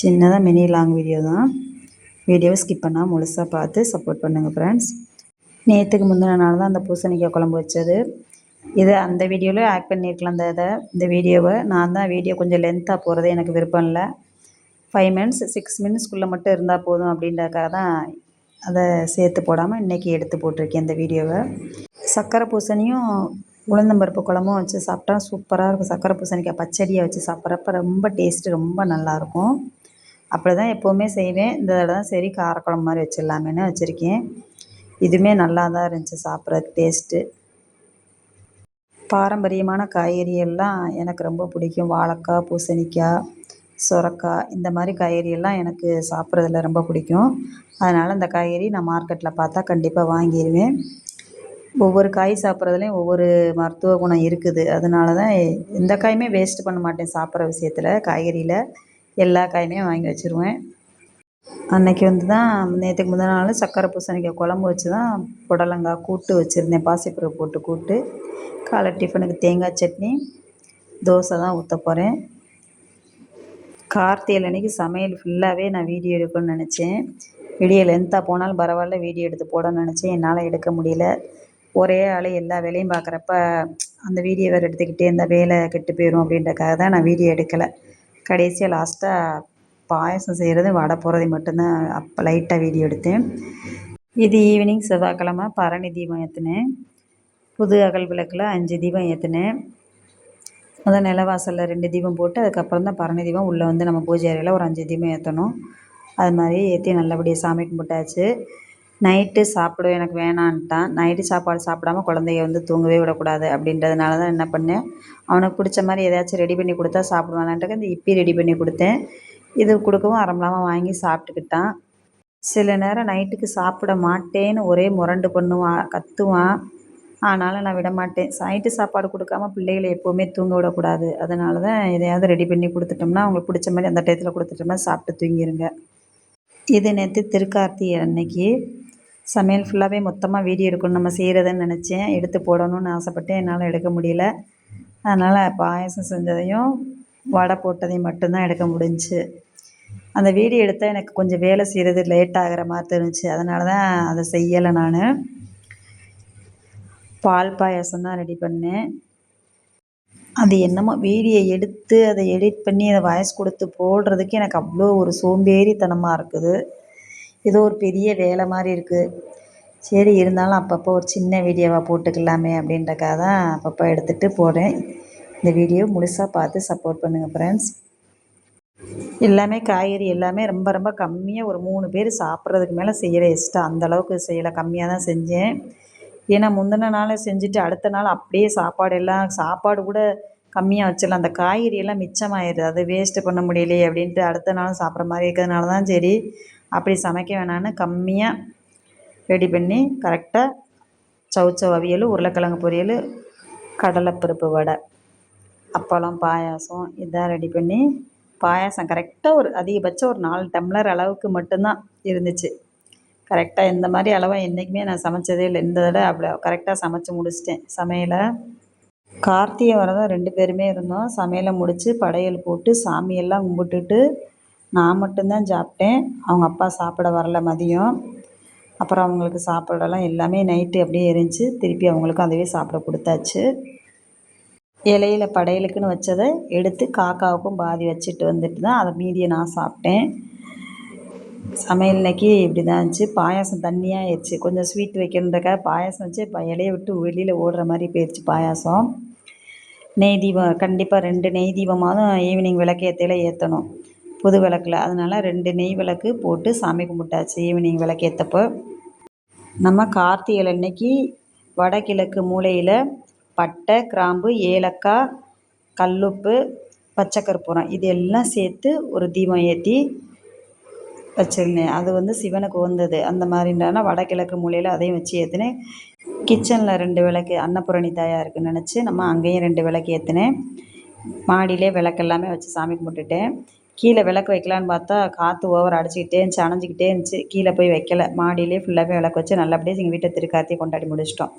சின்னதாக mini long video தான். வீடியோவை ஸ்கிப் பண்ணால் முழுசாக பார்த்து சப்போர்ட் பண்ணுங்கள் ஃப்ரெண்ட்ஸ் நேற்றுக்கு முந்தின நாள் தான் அந்த பூசணிக்காய் குழம்பு வச்சது. இதை அந்த வீடியோவில் ஆட் பண்ணியிருக்கலாம் அந்த இதை. இந்த வீடியோவை நான் தான் வீடியோ கொஞ்சம் லென்த்தாக போகிறது எனக்கு விருப்பம் இல்லை. ஃபைவ் மினிட்ஸ் சிக்ஸ் மினிட்ஸ்க்குள்ளே மட்டும் இருந்தால் போதும் அப்படின்றக்காக தான் அதை சேர்த்து போடாமல் இன்றைக்கி எடுத்து போட்டிருக்கேன் இந்த வீடியோவை சர்க்கரை பூசணியும் உளுந்தம்பருப்பு குழம்பும் வச்சு சாப்பிட்டா சூப்பராக இருக்கும். சர்க்கரை பூசணிக்காய் பச்சடியாக வச்சு சாப்பிட்றப்ப ரொம்ப டேஸ்ட்டு ரொம்ப நல்லாயிருக்கும் அப்படி தான் எப்போவுமே செய்வேன். இந்த தடவை தான் சரி காரக்குழம்பு மாதிரி வச்சிடலாமேன்னு வச்சுருக்கேன். இதுவுமே நல்லா தான் இருந்துச்சு சாப்பிட்றதுக்கு டேஸ்ட்டு பாரம்பரியமான காய்கறியெல்லாம் எனக்கு ரொம்ப பிடிக்கும். வாழைக்காய் பூசணிக்காய் சுரக்காய் இந்த மாதிரி காய்கறியெல்லாம் எனக்கு சாப்பிட்றதுல ரொம்ப பிடிக்கும். அதனால் இந்த காய்கறி நான் மார்க்கெட்டில் பார்த்தா கண்டிப்பாக வாங்கிடுவேன். ஒவ்வொரு காய் சாப்பிட்றதுலையும் ஒவ்வொரு மருத்துவ குணம் இருக்குது. அதனால தான் எந்த காயுமே வேஸ்ட்டு பண்ண மாட்டேன் சாப்பிட்ற விஷயத்தில் காய்கறியில். எல்லா காயுமே வாங்கி வச்சுருவேன். அன்றைக்கி வந்து தான் நேற்றுக்கு முந்தின நாள் சக்கரை பூசணிக்காய் குழம்பு வச்சு தான் புடலங்காய் கூட்டு வச்சுருந்தேன். பாசிப்பருப்பு போட்டு கூட்டு காலை டிஃபனுக்கு தேங்காய் சட்னி தோசை தான் ஊற்ற போகிறேன் கார்த்திகை அன்றைக்கி சமையல் ஃபுல்லாகவே நான் வீடியோ எடுக்கணும்னு நினச்சேன். வீடியோ லென்த்தாக போனாலும் பரவாயில்ல வீடியோ எடுத்து போடணும்னு நினச்சேன். என்னால் எடுக்க முடியல. ஒரே ஆள் எல்லா வேலையும் பார்க்குறப்ப அந்த வீடியோ வேறு எடுத்துக்கிட்டே இந்த வேலை கெட்டு போயிடும் அப்படின்றக்காக தான் நான் வீடியோ எடுக்கலை. கடைசியாக லாஸ்ட்டாக பாயசம் செய்கிறது வடை போகிறதை மட்டும்தான் அப்போ லைட்டாக வீடியோ எடுத்தேன். இது ஈவினிங் செவ்வாய்க்கிழமை பரணி தீபம் ஏற்றினேன் புது அகல் விளக்கில் அஞ்சு தீபம் ஏற்றினேன் முதல் நிலவாசலில் ரெண்டு தீபம் போட்டு அதுக்கப்புறம் தான் பரணி தீபம். உள்ளே வந்து நம்ம பூஜை அறையில் ஒரு அஞ்சு தீபம் ஏற்றணும் அது மாதிரி ஏற்றி நல்லபடியாக சாமி கும்பிட்டாச்சு. நைட்டு சாப்பிட எனக்கு வேணான்ட்டான். நைட்டு சாப்பாடு சாப்பிடாம குழந்தைய வந்து தூங்கவே விடக்கூடாது அப்படின்றதுனால தான் என்ன பண்ணேன். அவனுக்கு பிடிச்ச மாதிரி ஏதாச்சும் ரெடி பண்ணி கொடுத்தா சாப்பிடுவானான்ட்டு இந்த இப்பி ரெடி பண்ணி கொடுத்தேன். இது கொடுக்கவும் அறம்பலாமல் வாங்கி சாப்பிட்டுக்கிட்டான். சில நேரம் நைட்டுக்கு சாப்பிட மாட்டேன்னு ஒரே முரண்டு பண்ணுவான் கத்துவான் ஆனாலும் நான் விட மாட்டேன். நைட்டு சாப்பாடு கொடுக்காம பிள்ளைகளை எப்போவுமே தூங்க விடக்கூடாது. அதனால தான் எதையாவது ரெடி பண்ணி கொடுத்துட்டோம்னா அவங்களுக்கு பிடிச்ச மாதிரி அந்த டயத்தில் கொடுத்துட்டோம்னா சாப்பிட்டு தூங்கிடுங்க இது நேற்று திருக்கார்த்திகை அன்னைக்கு சமையல் ஃபுல்லாகவே மொத்தமாக வீடியோ எடுக்கணும் நம்ம செய்கிறதுன்னு நினச்சேன். எடுத்து போடணும்னு ஆசைப்பட்டேன் என்னால் எடுக்க முடியல. அதனால் பாயசம் செஞ்சதையும் வடை போட்டதையும் மட்டும்தான் எடுக்க முடிஞ்சுச்சு அந்த வீடியோ எடுத்தால் எனக்கு கொஞ்சம் வேலை செய்கிறது லேட் ஆகிற மாதிரி தெரிஞ்சு. அதனால தான் அதை செய்யலை நான். பால் பாயாசம் தான் ரெடி பண்ணேன். அது என்னமோ வீடியோ எடுத்து அதை எடிட் பண்ணி அதை வாய்ஸ் கொடுத்து போடுறதுக்கு எனக்கு அவ்வளோ ஒரு சோம்பேறித்தனமாக இருக்குது. ஏதோ ஒரு பெரிய வேலை மாதிரி இருக்குது சரி இருந்தாலும் அப்பப்போ ஒரு சின்ன வீடியோவாக போட்டுக்கலாமே அப்படின்றக்காக தான் அப்பப்போ எடுத்துகிட்டு போகிறேன் இந்த வீடியோ முழுசாக பார்த்து சப்போர்ட் பண்ணுங்கள் ஃப்ரெண்ட்ஸ் எல்லாமே காய்கறி எல்லாமே ரொம்ப ரொம்ப கம்மியாக ஒரு மூணு பேர் சாப்பிட்றதுக்கு மேலே செய்கிற எக்ஸ்ட்ரா அந்தளவுக்கு செய்யலை கம்மியாக தான் செஞ்சேன். ஏன்னா முந்தின நாளை செஞ்சுட்டு அடுத்த நாள் அப்படியே சாப்பாடு எல்லாம் சாப்பாடு கூட கம்மியாக வச்சிடலாம். அந்த காய்கறி எல்லாம் மிச்சமாயிடுது. அது வேஸ்ட்டு பண்ண முடியலையே அப்படின்ட்டு அடுத்த நாளும் சாப்பிட்ற மாதிரி இருக்கிறதுனால தான் சரி. அப்படி சமைக்க வேணான்னு கம்மியாக ரெடி பண்ணி கரெக்டாக சவுச்சவ் அவியல் உருளைக்கிழங்கு பொரியல் கடலைப்பருப்பு வடை அப்பளம் பாயாசம் இதான் ரெடி பண்ணி பாயாசம் கரெக்டாக ஒரு அதிகபட்சம் ஒரு நாலு டம்ளர் அளவுக்கு மட்டும்தான் இருந்துச்சு. கரெக்டாக இந்த மாதிரி அளவாக என்றைக்குமே நான் சமைச்சதே இல்லை. இந்த தடவை அப்படி கரெக்டாக சமைச்சி முடிச்சிட்டேன். சமையலை கார்த்திகை விரதம் ரெண்டு பேருமே இருந்தோம். சமையலை முடித்து படையல் போட்டு சாமியெல்லாம் கும்பிட்டுட்டு நான் மட்டும்தான் சாப்பிட்டேன். அவங்க அப்பா சாப்பிட வரல மதியம். அப்புறம் அவங்களுக்கு சாப்பிடலாம் எல்லாமே நைட்டு அப்படியே எரிஞ்சு திருப்பி அவங்களுக்கும் அதுவே சாப்பிட கொடுத்தாச்சு. இலையில படையலுக்குன்னு வச்சதை எடுத்து காக்காவுக்கும் பாதி வச்சுட்டு வந்துட்டு தான் அதை மீதியை நான் சாப்பிட்டேன். சமையல் இன்னைக்கு இப்படி தான் இருந்துச்சு. பாயாசம் தண்ணியாக ஆயிடுச்சு. கொஞ்சம் ஸ்வீட் வைக்கணுன்றக்காக பாயாசம் வச்சு இப்போ இலையை விட்டு வெளியில் ஓடுற மாதிரி போயிடுச்சு பாயாசம். நெய் தீபம் கண்டிப்பாக ரெண்டு நெய் தீபமாவது ஈவினிங் விளக்கேற்றையில் ஏற்றணும் புது விளக்கில். அதனால் ரெண்டு நெய் விளக்கு போட்டு சாமி கும்பிட்டாச்சு. ஈவினிங் விளக்கேற்றப்போ நம்ம கார்த்திகை அன்னைக்கு வடகிழக்கு மூலையில் பட்டை கிராம்பு ஏலக்காய் கல்லுப்பு பச்சை கற்பூரம் இது எல்லாம் சேர்த்து ஒரு தீபம் ஏற்றி வச்சுருந்தேன். அது வந்து சிவனுக்கு உந்தது அந்த மாதிரின்றனா வடகிழக்கு மூலையில் அதையும் வச்சு ஏற்றினேன் கிச்சனில் ரெண்டு விளக்கு அன்னபூரணி இருக்குன்னு நினச்சி நம்ம அங்கேயும் ரெண்டு விளக்கு ஏற்றினேன் மாடியிலே விளக்கு எல்லாமே வச்சு சாமி கும்பிட்டுட்டேன். கீழே விளக்கு வைக்கலான்னு பார்த்தா காற்று ஓவர் அடிச்சுக்கிட்டே இருந்துச்சு அணைஞ்சிக்கிட்டே இருந்துச்சு. கீழே போய் வைக்கல. மாடியிலே ஃபுல்லாகவே விளக்கு வச்சு நல்லபடியாக எங்கள் வீட்டை திருக்கார்த்தியை கொண்டாடி முடிச்சிட்டோம்.